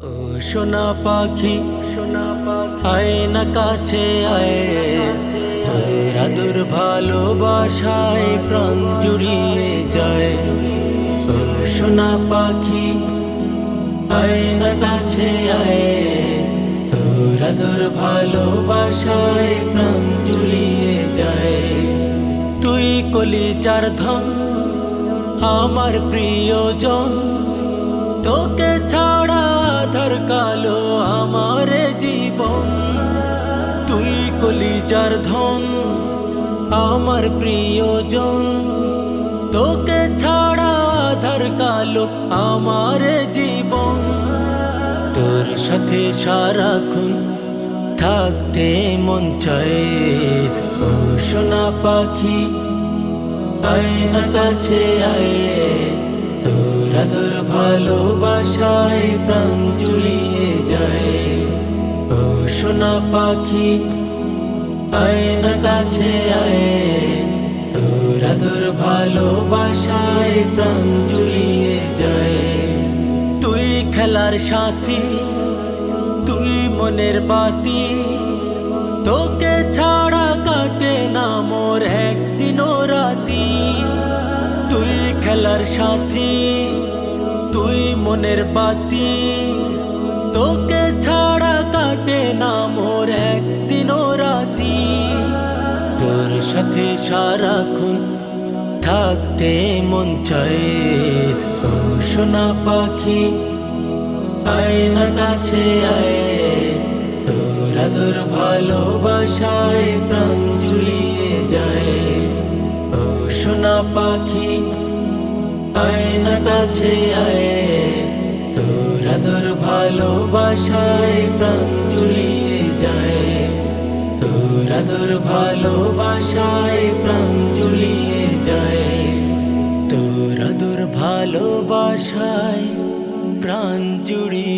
ও সোনা পাখি আয় না কাছে আয়। তোরা দূর ভালোবাসায় প্রাণ জুড়িয়ে যায়। ও সোনা পাখি আয় কাছে আয়। তোরা দূর ভালোবাসায় প্রাণ জুড়িয়ে যায়। তুই কলি চার ধন, আমার প্রিয়জন, তোকে ছাড়া কলিজার ধন আমার প্রিয়জন। তোকে ছাড়া আধার কালো আমার জীবন। তোর সাথে সারাক্ষণ থাকতে মন চায়। সোনা পাখি আয় না কাছে আয়। তোরা তোর ভালোবাসায় প্রাণ জুড়িয়ে যায়। ও সোনা পাখি আয় কাছে আয়। তোরা তোর ভালোবাসায় প্রাণ জুড়িয়ে যায়। তুই খেলার সাথী, তুই মনের বাতি। তোকে ছাড়া কাটে না মোর একদিনও রাতি। তুই খেলার সাথী, তুই মনের বাতি। তোকে ছাড়া কাটে না তোর সাথে সারাক্ষণ থাকতে মন চায়। সোনা পাখি আয় না কাছে আয়। তোরা ভালোবাসায় প্রাণ জুড়িয়ে যায়। ও সোনা পাখি আয় না কাছে আয়। তোরা ভালোবাসায় প্রাণ জুড়িয়ে তোর ভালোবাসায় প্রাণ জুড়িয়ে যায়। তোর তোর ভালোবাসায় প্রাণ জুড়িয়ে